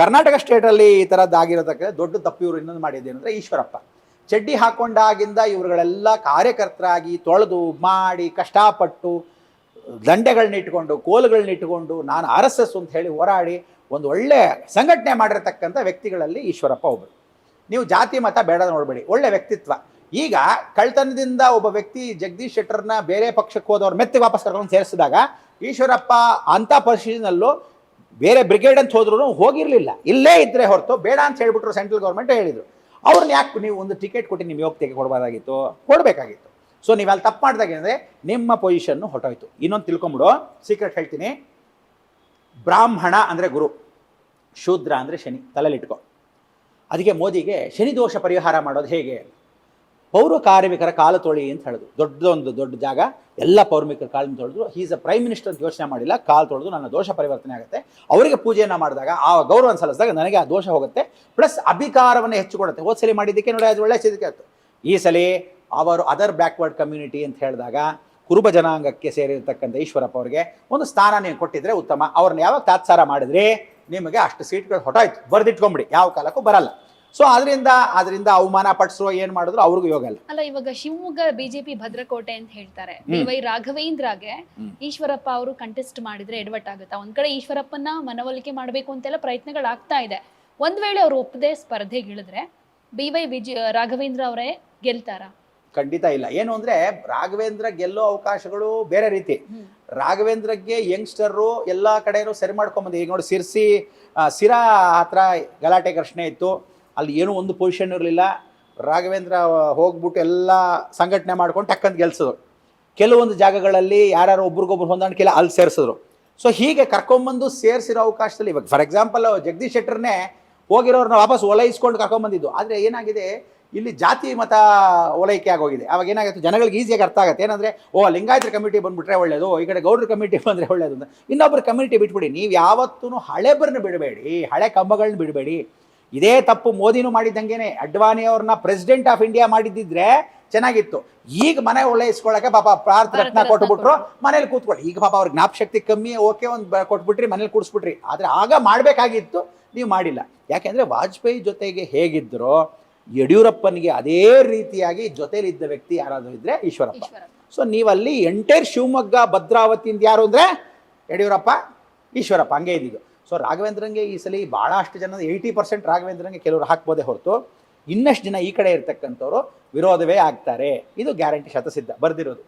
ಕರ್ನಾಟಕ ಸ್ಟೇಟಲ್ಲಿ ಈ ಥರದ್ದಾಗಿರೋದಕ್ಕೆ ದೊಡ್ಡ ತಪ್ಪು ಇವರು ಇನ್ನೊಂದು ಮಾಡಿದ್ದೇನೆಂದರೆ ಈಶ್ವರಪ್ಪ. ಚಡ್ಡಿ ಹಾಕೊಂಡಾಗಿಂದ ಇವರುಗಳೆಲ್ಲ ಕಾರ್ಯಕರ್ತರಾಗಿ ತೊಳೆದು ಮಾಡಿ ಕಷ್ಟಪಟ್ಟು ದಂಡೆಗಳನ್ನ ಇಟ್ಕೊಂಡು ಕೋಲುಗಳನ್ನ ಇಟ್ಕೊಂಡು ನಾನು ಆರ್ ಎಸ್ ಎಸ್ ಅಂತ ಹೇಳಿ ಹೋರಾಡಿ ಒಂದು ಒಳ್ಳೆ ಸಂಘಟನೆ ಮಾಡಿರತಕ್ಕಂಥ ವ್ಯಕ್ತಿಗಳಲ್ಲಿ ಈಶ್ವರಪ್ಪ ಒಬ್ಬರು ನೀವು ಜಾತಿ, ಮತ ಬೇಡ ನೋಡಬೇಡಿ. ಒಳ್ಳೆ ವ್ಯಕ್ತಿತ್ವ. ಈಗ ಕಳ್ತನದಿಂದ ಒಬ್ಬ ವ್ಯಕ್ತಿ ಜಗದೀಶ್ ಶೆಟ್ಟರ್ನ ಬೇರೆ ಪಕ್ಷಕ್ಕೆ ಹೋದವ್ರ ಮೆತ್ತಿ ವಾಪಸ್ ಕರ್ಕೊಂಡು ಸೇರಿಸಿದಾಗ ಈಶ್ವರಪ್ಪ ಅಂಥ ಪರಿಸ್ಥಿತಿನಲ್ಲೂ ಬೇರೆ ಬ್ರಿಗೇಡ್ ಅಂತ ಹೋದ್ರು ಹೋಗಿರಲಿಲ್ಲ. ಇಲ್ಲೇ ಇದ್ರೆ ಹೊರತು ಬೇಡ ಅಂತ ಹೇಳ್ಬಿಟ್ರು ಸೆಂಟ್ರಲ್ ಗೌರ್ಮೆಂಟ್ ಹೇಳಿದರು. ಅವ್ರನ್ನ ಯಾಕೆ ನೀವು ಒಂದು ಟಿಕೆಟ್ ಕೊಟ್ಟು ನಿಮ್ಮ ಯೋಗ್ಯತೆಗೆ ಕೊಡಬಾರ್ದಾಗಿತ್ತು? ಕೊಡಬೇಕಾಗಿತ್ತು. ಸೊ ನೀವು ಅಲ್ಲಿ ತಪ್ಪು ಮಾಡಿದಾಗ ಏನಂದರೆ ನಿಮ್ಮ ಪೊಸಿಷನ್ನು ಹೊಟ್ಟೋಯ್ತು ಇನ್ನೊಂದು ತಿಳ್ಕೊಂಬಿಡು. ಸೀಕ್ರೆಟ್ ಹೇಳ್ತೀನಿ. ಬ್ರಾಹ್ಮಣ ಅಂದರೆ ಗುರು. ಶೂದ್ರ ಅಂದರೆ ಶನಿ. ತಲೆಲಿಟ್ಕೊ ಅದಕ್ಕೆ ಮೋದಿಗೆ ಶನಿ ದೋಷ ಪರಿಹಾರ ಮಾಡೋದು ಹೇಗೆ? ಪೌರ ಕಾರ್ಮಿಕರ ಕಾಲ ತೊಳಿ ಅಂತ ಹೇಳಿದ್ರು ಒಂದು ದೊಡ್ಡ ಜಾಗ. ಎಲ್ಲ ಪೌರ್ಮಿಕರ ಕಾಲನ್ನು ತೊಳೆದ್ರು ಈಸ್ ಅ ಪ್ರೈಮ್ ಮಿನಿಸ್ಟರ್ ಅಂತ ಯೋಚನೆ ಮಾಡಿಲ್ಲ. ಕಾಲು ತೊಳೆದು ನನ್ನ ದೋಷ ಪರಿವರ್ತನೆ ಆಗುತ್ತೆ. ಅವರಿಗೆ ಪೂಜೆಯನ್ನು ಮಾಡಿದಾಗ, ಆ ಗೌರವ ಸಲ್ಲಿಸಿದಾಗ ನನಗೆ ಆ ದೋಷ ಹೋಗುತ್ತೆ. ಪ್ಲಸ್ ಅಧಿಕಾರವನ್ನು ಹೆಚ್ಚು ಕೊಡುತ್ತೆ ಹೋದ ಸಲ ಮಾಡಿದ್ದಕ್ಕೆ ನೋಡಿ, ಅದು ಒಳ್ಳೆ ಸಿದ್ಧಕ್ಕೆ ಆಯಿತು. ಈ ಸಲ ಅವರು ಅದರ್ ಬ್ಯಾಕ್ವರ್ಡ್ ಕಮ್ಯುನಿಟಿ ಅಂತ ಹೇಳಿದಾಗ, ಕುರುಬ ಜನಾಂಗಕ್ಕೆ ಸೇರಿರ್ತಕ್ಕಂಥ ಈಶ್ವರಪ್ಪ ಅವರಿಗೆ ಒಂದು ಸ್ಥಾನ ನೀವು ಕೊಟ್ಟಿದ್ರೆ ಉತ್ತಮ. ಅವ್ರನ್ನ ಯಾವಾಗ ತಾತ್ಸಾರ ಮಾಡಿದ್ರೆ, ನಿಮಗೆ ಅಷ್ಟು ಸೀಟ್ಗಳು ಹೊಟ್ಟಾಯ್ತು ಬರೆದಿಟ್ಕೊಂಬಿಡಿ. ಯಾವ ಕಾಲಕ್ಕೂ ಬರಲ್ಲ. ಸೊ ಅದರಿಂದ ಅದರಿಂದ ಅವಮಾನ ಪಡಿಸೋ ಏನ್ ಮಾಡಿದ್ರು ಅವ್ರಿಗೂ ಯೋಗ ಅಲ್ಲ ಇವಾಗ ಶಿವಮೊಗ್ಗ ಬಿಜೆಪಿ ಭದ್ರಕೋಟೆ ಅಂತ ಹೇಳ್ತಾರೆ. ವೈ ರಾಘವೇಂದ್ರಗೆ ಈಶ್ವರಪ್ಪ ಅವರು ಕಂಟೆಸ್ಟ್ ಮಾಡಿದ್ರೆ ಎಡವಟ್ ಆಗುತ್ತಾ ಒಂದ್ ಕಡೆ ಈಶ್ವರಪ್ಪನ ಮನವೊಲಿಕೆ ಮಾಡಬೇಕು ಅಂತೆಲ್ಲ ಪ್ರಯತ್ನಗಳಾಗ್ತಾ ಇದೆ. ಒಂದ್ ವೇಳೆ ಅವ್ರು ಒಪ್ಪದೆ ಸ್ಪರ್ಧೆಗಿಳಿದ್ರೆ ಬಿ ವೈ ವಿಜಯ ರಾಘವೇಂದ್ರ ಅವರೇ ಗೆಲ್ತಾರ? ಖಂಡಿತ ಇಲ್ಲ. ಏನು ಅಂದ್ರೆ ರಾಘವೇಂದ್ರ ಗೆಲ್ಲೋ ಅವಕಾಶಗಳು ಬೇರೆ ರೀತಿ. ರಾಘವೇಂದ್ರಗೆ ಯಂಗ್ಸ್ಟರ್ ಎಲ್ಲ ಕಡೆನೂ ಸರಿ ಮಾಡ್ಕೊಂಬಂದು ಈಗ ನೋಡಿ ಸಿರ್ಸಿ ಸಿರಾ ಹತ್ರ ಗಲಾಟೆ ಘರ್ಷಣೆ ಇತ್ತು. ಅಲ್ಲಿ ಏನೂ ಒಂದು ಪೊಸಿಷನ್ ಇರಲಿಲ್ಲ. ರಾಘವೇಂದ್ರ ಹೋಗ್ಬಿಟ್ಟು ಎಲ್ಲ ಸಂಘಟನೆ ಮಾಡ್ಕೊಂಡು ಟಕ್ಕಂತ ಗೆಲ್ಸಿದ್ರು. ಕೆಲವೊಂದು ಜಾಗಗಳಲ್ಲಿ ಯಾರ್ಯಾರು ಒಬ್ರಿಗೊಬ್ರು ಹೊಂದಾಣಿಕೆ ಇಲ್ಲ, ಅಲ್ಲಿ ಸೇರಿಸಿದ್ರು. ಸೊ ಹೀಗೆ ಕರ್ಕೊಂಬಂದು ಸೇರಿಸಿರೋ ಅವಕಾಶದಲ್ಲಿ ಇವಾಗ ಫಾರ್ ಎಕ್ಸಾಂಪಲ್ ಜಗದೀಶ್ ಶೆಟ್ಟರ್ನೇ ಹೋಗಿರೋರನ್ನ ವಾಪಸ್ ಒಲೈಸ್ಕೊಂಡು ಕರ್ಕೊಂಬಂದಿದ್ದು. ಆದರೆ ಏನಾಗಿದೆ? ಇಲ್ಲಿ ಜಾತಿ ಮತ ಒಲೈಕೆ ಆಗೋಗಿದೆ. ಅವಾಗ ಏನಾಗುತ್ತೆ? ಜನಗಳಿಗೆ ಈಸಿಯಾಗಿ ಅರ್ಥ ಆಗುತ್ತೆ. ಏನಂದರೆ, ಓ ಲಿಂಗಾಯತರ ಕಮಿಟಿ ಬಂದುಬಿಟ್ರೆ ಒಳ್ಳೇದು, ಈ ಕಡೆ ಗೌಡ್ರ ಕಮಿಟಿ ಬಂದರೆ ಒಳ್ಳೆಯದು ಅಂತ. ಇನ್ನೊಬ್ಬರು ಕಮ್ಯುನಿಟಿ ಬಿಟ್ಬಿಡಿ. ನೀವು ಯಾವತ್ತೂ ಹಳೆಬರನ್ನ ಬಿಡಬೇಡಿ, ಹಳೆ ಕಂಬಗಳನ್ನ ಬಿಡಬೇಡಿ. ಇದೇ ತಪ್ಪು ಮೋದಿನೂ ಮಾಡಿದ್ದಂಗೆನೆ. ಅಡ್ವಾನಿ ಅವ್ರನ್ನ ಪ್ರೆಸಿಡೆಂಟ್ ಆಫ್ ಇಂಡಿಯಾ ಮಾಡಿದ್ದಿದ್ರೆ ಚೆನ್ನಾಗಿತ್ತು. ಈಗ ಮನೆ ಒಳ್ಳೆಯಿಸ್ಕೊಳ್ಳೋಕೆ ಪಾಪ ಭಾರತ ರತ್ನ ಕೊಟ್ಬಿಟ್ರು ಮನೇಲಿ ಕೂತ್ಕೊಳ್ಳಿ. ಈಗ ಪಾಪ ಅವ್ರಿಗೆ ಜ್ಞಾಪಶಕ್ತಿ ಕಮ್ಮಿ ಓಕೆ ಒಂದು ಕೊಟ್ಬಿಟ್ರಿ ಮನೇಲಿ ಕೂಡಿಸ್ಬಿಟ್ರಿ. ಆದರೆ ಆಗ ಮಾಡಬೇಕಾಗಿತ್ತು ನೀವು ಮಾಡಿಲ್ಲ. ಯಾಕೆಂದರೆ ವಾಜಪೇಯಿ ಜೊತೆಗೆ ಹೇಗಿದ್ದರೋ ಯಡಿಯೂರಪ್ಪನಿಗೆ ಅದೇ ರೀತಿಯಾಗಿ ಜೊತೆಲಿದ್ದ ವ್ಯಕ್ತಿ ಯಾರಾದರೂ ಇದ್ದರೆ ಈಶ್ವರಪ್ಪ. ಈಶ್ವರಪ್ಪ. ಸೊ ನೀವಲ್ಲಿ ಎಂಟೈರ್ ಶಿವಮೊಗ್ಗ ಭದ್ರಾವತಿಯಿಂದ ಯಾರು ಅಂದರೆ ಯಡಿಯೂರಪ್ಪ ಈಶ್ವರಪ್ಪ. ಹಂಗೆ ಇದ್ದಿದ್ದು ಸೊ ರಾಘವೇಂದ್ರಂಗೆ ಈ ಸಲ ಭಾಳಷ್ಟು ಜನ ಏಯ್ಟಿ ಪರ್ಸೆಂಟ್ ರಾಘವೇಂದ್ರಂಗೆ ಕೆಲವರು ಹಾಕ್ಬೋದೇ ಹೊರತು ಇನ್ನಷ್ಟು ಜನ ಈ ಕಡೆ ಇರ್ತಕ್ಕಂಥವ್ರು ವಿರೋಧವೇ ಆಗ್ತಾರೆ. ಇದು ಗ್ಯಾರಂಟಿ ಶತಸಿದ್ಧ. ಬರ್ದಿರೋದು.